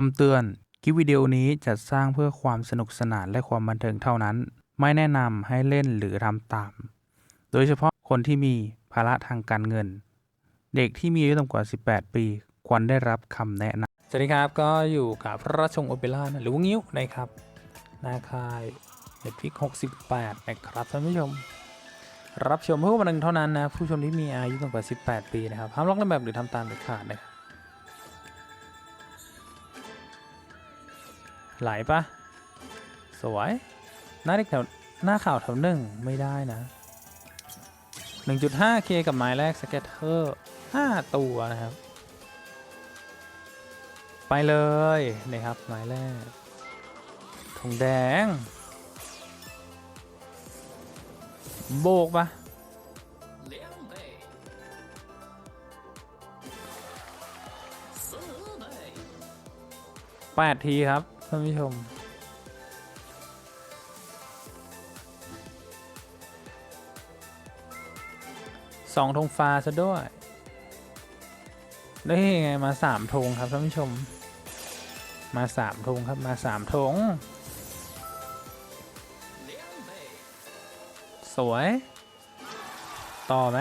คำเตือน คลิปวิดีโอนี้จัดสร้างเพื่อความสนุกสนานและความบันเทิงเท่านั้น ไม่แนะนำให้เล่นหรือทำตาม โดยเฉพาะคนที่มีภาระทางการเงิน เด็กที่มีอายุต่ำกว่า 18 ปี ควรได้รับคำแนะนำสวัสดีครับก็อยู่กับพระราชงโอเปร่านะหรือวงิ้วนะครับนาคายเน็ตฟิก68 นะครับท่านผู้ชม รับชมเพื่อวันหนึ่งเท่านั้นนะ ผู้ชมที่มีอายุต่ำกว่า 18 ปีนะครับห้ามลอกเลียนแบบหรือทำตามเด็ดขาดนะครับ ไหลปะสวยหน้าเด็กแถวหน้าข่าวแถวหนึ่งไม่ได้นะ 1.5k กับไม้แรกสเก็ตเตอร์5ตัวนะครับ ไปเลยนะครับไม้แรกธงแดง โบกปะแปดทีครับ ท่านผู้ชม สองธงฟ้าซะด้วย ได้ยังไงมาสามธงครับท่านผู้ชม มาสามธงครับมาสามธงสวย ต่อไหม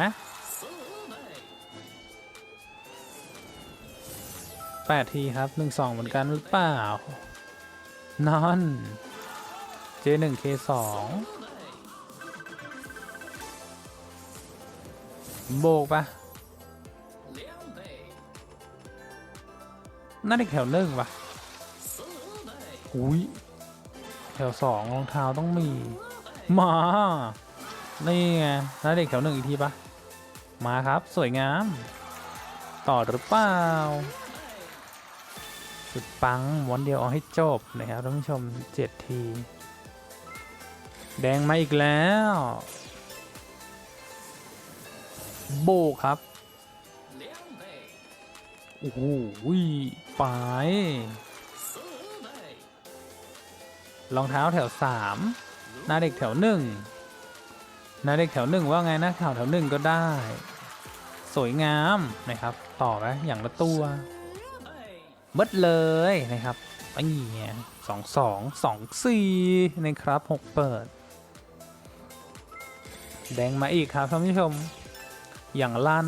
แปดทีครับหนึ่งสองเหมือนกันหรือเปล่า นอน J หนึ่ง K สองโบกปะน่าเด็กแถวหนึ่งปะอุ้ยแถวสองรองเท้าต้องมี มา นี่ไงน่าเด็กแถวหนึ่งอีกทีปะมาครับ สวยงาม ต่อหรือเปล่าุดปังม้วนเดียวเอาให้จบนะครับท่านผู้ชมเจ็ดที แดงมาอีกแล้ว โบกครับโอ้โหไปรองเท้าแถวสามหน้าเด็กแถวหนึ่งหน้าเด็กแถวหนึ่งว่าไงนะข่าวแถวหนึ่งก็ได้ สวยงามนะครับ ต่อไปอย่างละตัว เบิดเลยนะครับไอ้เงี้ยสองสองสองสี่นะครับหกเปิด แดงมาอีกครับท่านผู้ชม อย่างลั่น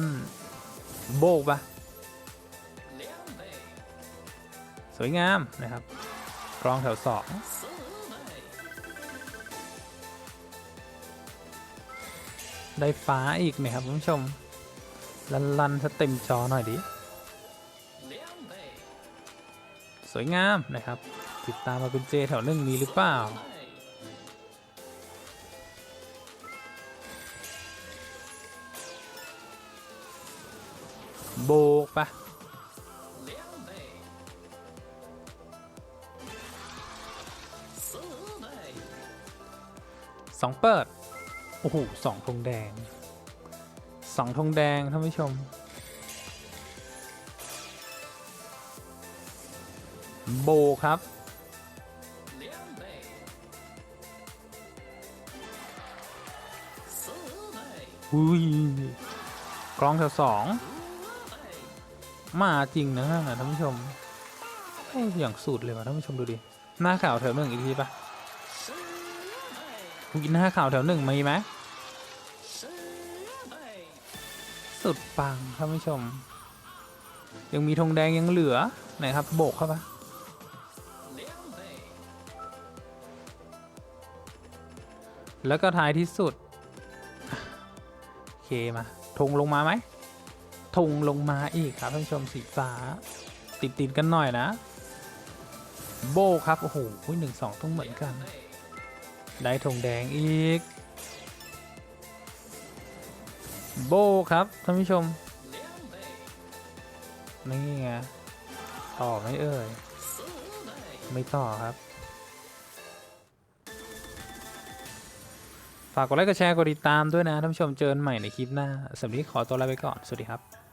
โบกปะสวยงามนะครับกรองแถวสองได้ฟ้าอีกไหมครับท่านผู้ชม ลันลันๆสเต็มจอหน่อยดิ สวยงามนะครับ ติดตามมาเป็นเจแถวหนึ่งมีหรือเปล่า โบกปะสองเปิด โอ้โหสองธงแดงสองธงแดงท่านผู้ชม โบครับ อุ้ยกรองแถวสอง มาจริงนะนะท่านผู้ชม อย่างสุดเลยว่ะท่านผู้ชมดูดิ หน้าข่าวแถวหนึ่งอีกทีปะกินหน้าข่าวแถวหนึ่งมีไหมสุดปังท่านผู้ชม ยังมีธงแดงยังเหลือ ไหนครับ โบกเข้าป แล้วก็ท้ายที่สุด โอเคมาธงลงมาไหมธงลงมาอีกครับท่านผู้ชมสีฟ้า ติดติดๆกันหน่อยนะ โบครับ โอ้โหหนึ่งสองต้องเหมือนกัน ได้ธงแดงอีก โบครับท่านผู้ชม นี่ไง ต่อไม่เอ่ย ไม่ต่อครับ ฝากกดไลค์กดแชร์กดติดตามด้วยนะท่านผู้ชมเจอกันใหม่ในคลิปหน้าสำหรับนี้ขอตัวลาไปก่อนสวัสดีครับ